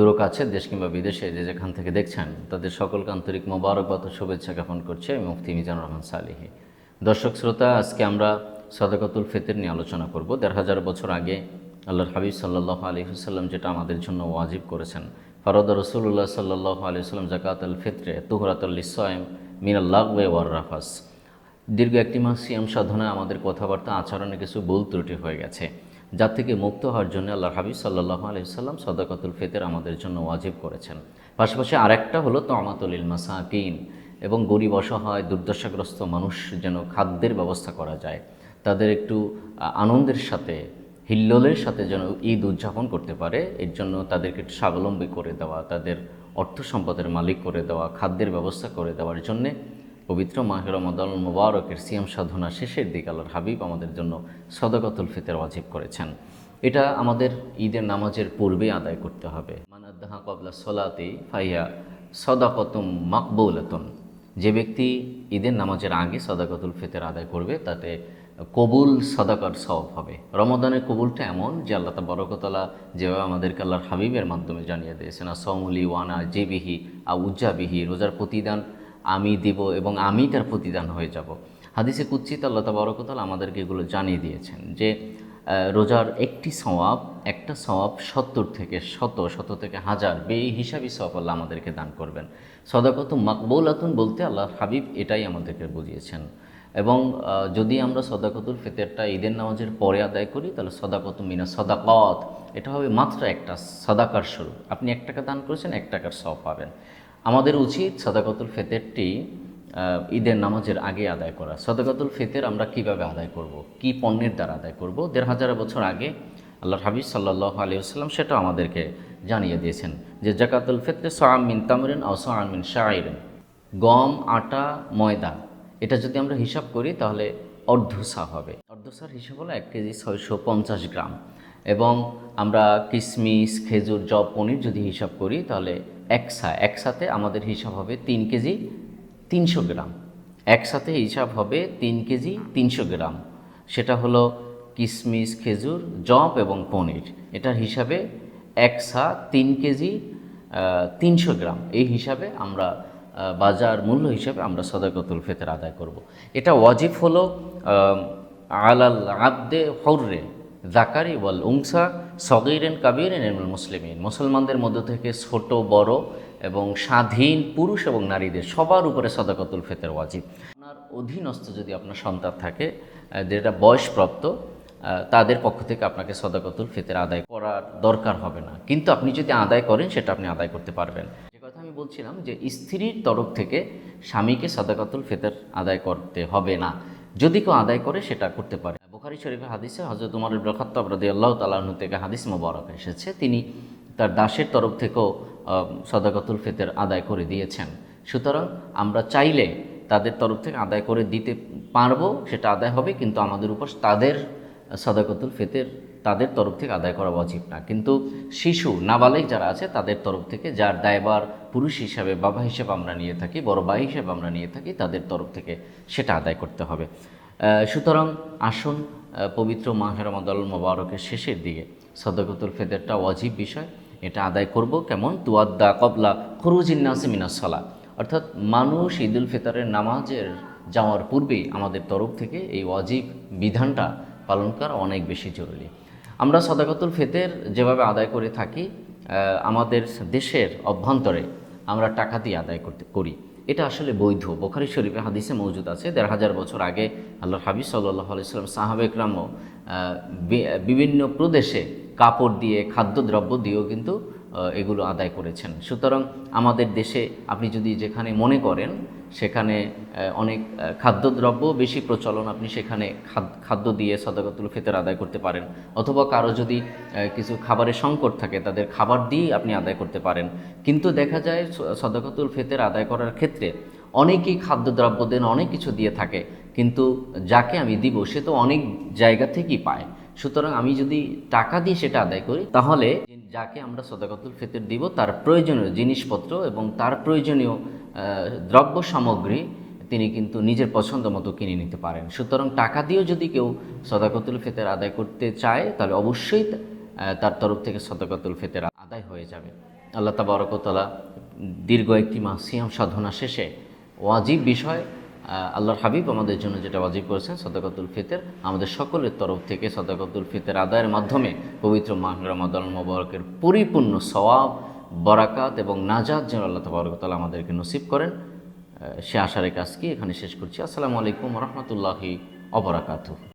দূর কাছে দেশ কিংবা বিদেশে যে যেখান থেকে দেখছেন, তাদের সকলকে আন্তরিক মোবারকবাদ শুভেচ্ছা জ্ঞাপন করছে আমি মুফতি মিজানুর রহমান সালিহি। দর্শক শ্রোতা, আজকে আমরা সদাকতুল ফিতর নিয়ে আলোচনা করব। দেড় হাজার বছর আগে আল্লাহর হাবিব সাল্লাহ আলী হুসাল্লাম যেটা আমাদের জন্য ওয়াজিব করেছেন, ফরদ রসুল্লাহ সাল্লাহ আলী সাল্লাম জাকাত আল ফিত্রে তুহরাতুল ইসলাম মিনাল্লাহ ওয়ার রাফাস। দীর্ঘ একটি মাস সিয়াম সাধনায় আমাদের কথাবার্তা, আচরণে কিছু ভুল ত্রুটি হয়ে গেছে। যার থেকে মুক্ত হওয়ার জন্য আল্লাহ হাবিব সাল্লাহ আলহিসাল্লাম সদাকতুল ফিতর আমাদের জন্য ওয়াজিব করেছেন। পাশাপাশি আরেকটা হলো তমাতুল মাসাকিন এবং গরিব অসহায় দুর্দশাগ্রস্ত মানুষ যেন খাদ্যের ব্যবস্থা করা যায়। তাদের একটু আনন্দের সাথে, হিল্লোলের সাথে যেন ঈদ উদযাপন করতে পারে, এর জন্য তাদেরকে একটু স্বাবলম্বী করে দেওয়া, তাদের অর্থ সম্পদের মালিক করে দেওয়া, খাদ্যের ব্যবস্থা করে দেওয়ার জন্যে পবিত্র মাহের রমাদান মুবারকের সিয়াম সাধনা শেষের দিক আল্লাহর হাবিব আমাদের জন্য সদকতুল ফিতর ওয়াজিব করেছেন। এটা আমাদের ঈদের নামাজের পূর্বে আদায় করতে হবে। মানাদ্দাহা কবলা সলাতে ফাইয়া সদাকতুম মাকবুলাতুন। যে ব্যক্তি ঈদের নামাজের আগে সদাকতুল ফিতর আদায় করবে, তাতে কবুল সদাকার সব হবে। রমদানের কবুলটা এমন যে আল্লাহ বরকতলা যেভাবে আমাদেরকে আল্লাহর হাবিবের মাধ্যমে জানিয়ে দিয়েছেন আসমুলি ওয়ানা জেবিহি আ উজ্জাবিহি রোজার প্রতিদান আমি দিব এবং আমি তার প্রতিদান হয়ে যাব। হাদিসে কুচ্ছিত আল্লাহ তা বরকতলা আমাদেরকে এগুলো জানিয়ে দিয়েছেন যে রোজার একটি সওয়াব, একটা সওয়াব সত্তর থেকে শত শত থেকে হাজার বে হিসাবই সওয়াব আল্লাহ আমাদেরকে দান করবেন। সদাকত মাকবুলাতুন বলতে আল্লাহ হাবিব এটাই আমাদেরকে বুঝিয়েছেন। এবং যদি আমরা সদাকতুল ফিতরটা ঈদের নামাজের পরে আদায় করি, তাহলে সদাকত মিনা সদাকত, এটা হবে মাত্র একটা সদাকার স্বরূপ। আপনি এক টাকা দান করেছেন, এক টাকার সব পাবেন। আমাদের উচিত সদাকতুল ফেতেরটি ঈদের নামাজের আগে আদায় করা। সদাকাতুল ফেতের আমরা কীভাবে আদায় করব। কি পণ্যের দ্বারা আদায় করব? দেড় হাজার বছর আগে আল্লাহ হাবিজ সাল্লাহ আলিয়াল্লাম সেটা আমাদেরকে জানিয়ে দিয়েছেন যে জাকাতুল ফিতরে সোয়াম মিন তামরিন ও সোয়াম মিন শাহরিন গম, আটা, ময়দা, এটা যদি আমরা হিসাব করি তাহলে অর্ধসা হবে। অর্ধসার হিসাব হলো এক কেজি ছয়শো পঞ্চাশ গ্রাম। এবং আমরা কিশমিশ খেজুর জব পনির যদি হিসাব করি তাহলে একসা, একসাথে আমাদের হিসাব হবে তিন কেজি তিনশো গ্রাম। একসাথে হিসাব হবে তিন কেজি তিনশো গ্রাম। সেটা হলো কিশমিশ খেজুর জব এবং পনির। এটার হিসাবে একসা তিন কেজি তিনশো গ্রাম। এই হিসাবে আমরা বাজার মূল্য হিসাবে আমরা সদাকতুল ফিতর আদায় করব। এটা ওয়াজিব হলো আলাল আব্দে হর্রে। জাকারি ওয়াল উংসা সগিরেন কাবিরেন এমন মুসলিমিন। মুসলমানদের মধ্য থেকে ছোট, বড় এবং স্বাধীন পুরুষ এবং নারীদের সবার উপরে সদাকতুল ফিতর ওয়াজিব। আপনার অধীনস্থ যদি আপনার সন্তান থাকে যেটা বয়সপ্রাপ্ত তাদের পক্ষ থেকে আপনাকে সদাকতুল ফেতের আদায় করার দরকার হবে না। কিন্তু আপনি যদি আদায় করেন, সেটা আপনি আদায় করতে পারবেন। যে কথা আমি বলছিলাম যে, স্ত্রীর তরফ থেকে স্বামীকে সদাকতুল ফেতের আদায় করতে হবে না। যদি কেউ আদায় করে, সেটা করতে পারে। বুখারি শরীফে হাদিসে হজরত উমর ইবনে খাত্তাব আল্লাহ তাআলাহু থেকে হাদিস মোবারক এসেছে। তিনি তার দাসের তরফ থেকেও সদাকতুল ফিতর আদায় করে দিয়েছেন। সুতরাং আমরা চাইলে তাদের তরফ থেকে আদায় করে দিতে পারব, সেটা আদায় হবে, কিন্তু আমাদের উপর তাদের সদাকতুল ফেতের তাদের তরফ থেকে আদায় করা উচিত না। কিন্তু শিশু, নাবালিক যারা আছে, তাদের তরফ থেকে, যার দায়বার পুরুষ হিসাবে, বাবা হিসেবে আমরা নিয়ে থাকি, বড় ভাই হিসেবে আমরা নিয়ে থাকি, তাদের তরফ থেকে সেটা আদায় করতে হবে। সুতরাং আসুন পবিত্র মাহের রমাদাল মোবারকের শেষের দিকে সদকতুল ফেদেরটা অজীব বিষয়, এটা আদায় করব। কেমন? তুয়াদ্দা কবলা খরুজিন্নাসে মিনাসলা অর্থাৎ মানুষ ঈদুল ফিতরের নামাজের যাওয়ার পূর্বেই আমাদের তরফ থেকে এই অজীব বিধানটা পালন করা অনেক বেশি জরুরি। আমরা সদাকতুল ফেতের যেভাবে আদায় করে থাকি আমাদের দেশের অভ্যন্তরে আমরা টাকা দিয়ে আদায় করতে করি। এটা আসলে বৈধ। বোখারি শরীফে হাদিসে মজুদ আছে, দেড় হাজার বছর আগে আল্লাহ হাবিজ সাল্লাহ আলাইসাল্লাম সাহাবেকরামও বিভিন্ন প্রদেশে কাপড় দিয়ে, খাদ্যদ্রব্য দিয়েও কিন্তু এগুলো আদায় করেছেন। সুতরাং আমাদের দেশে আপনি যদি যেখানে মনে করেন সেখানে অনেক খাদ্যদ্রব্য বেশি প্রচলন আপনি সেখানে খাদ- খাদ্য দিয়ে সদাকতুল ফিতর আদায় করতে পারেন। অথবা কারও যদি কিছু খাবারের সংকট থাকে, তাদের খাবার দিয়েই আপনি আদায় করতে পারেন। কিন্তু দেখা যায় সদাকতুল ফিতর আদায় করার ক্ষেত্রে অনেকেই খাদ্যদ্রব্য দেন, অনেক কিছু দিয়ে থাকে। কিন্তু যাকে আমি দিব, সে তো অনেক জায়গা থেকেই পায়। সুতরাং আমি যদি টাকা দিয়ে সেটা আদায় করি, তাহলে যাকে আমরা সদাকতুল ফিতর দিব, তার প্রয়োজনীয় জিনিসপত্র এবং তার প্রয়োজনীয় দ্রব্য সামগ্রী তিনি কিন্তু নিজের পছন্দ মতো কিনে নিতে পারেন। সুতরাং টাকা দিয়েও যদি কেউ সদাকতুল ফেতের আদায় করতে চায়, তাহলে অবশ্যই তার তরফ থেকে সদাকতুল ফেতের আদায় হয়ে যাবে। আল্লাহ তাবারকতলা দীর্ঘ একটি মাস সিয়াম সাধনা শেষে ওয়াজিব বিষয় আল্লাহর হাবিব আমাদের জন্য যেটা ওয়াজিব করেছেন, সদাকতুল ফিতের, আমাদের সকলের তরফ থেকে সদাকতুল ফিতের আদায়ের মাধ্যমে পবিত্র মাহ রমাদান মোবারকের পরিপূর্ণ সওয়াব, বরাকাত এবং নাজাদ যেন আল্লাহ তবরকতাল আমাদেরকে নসিব করেন। সে আশার কাজ কি এখানে শেষ করছি। আসসালামু আলাইকুম রহমতুল্লাহি অবরাকাতু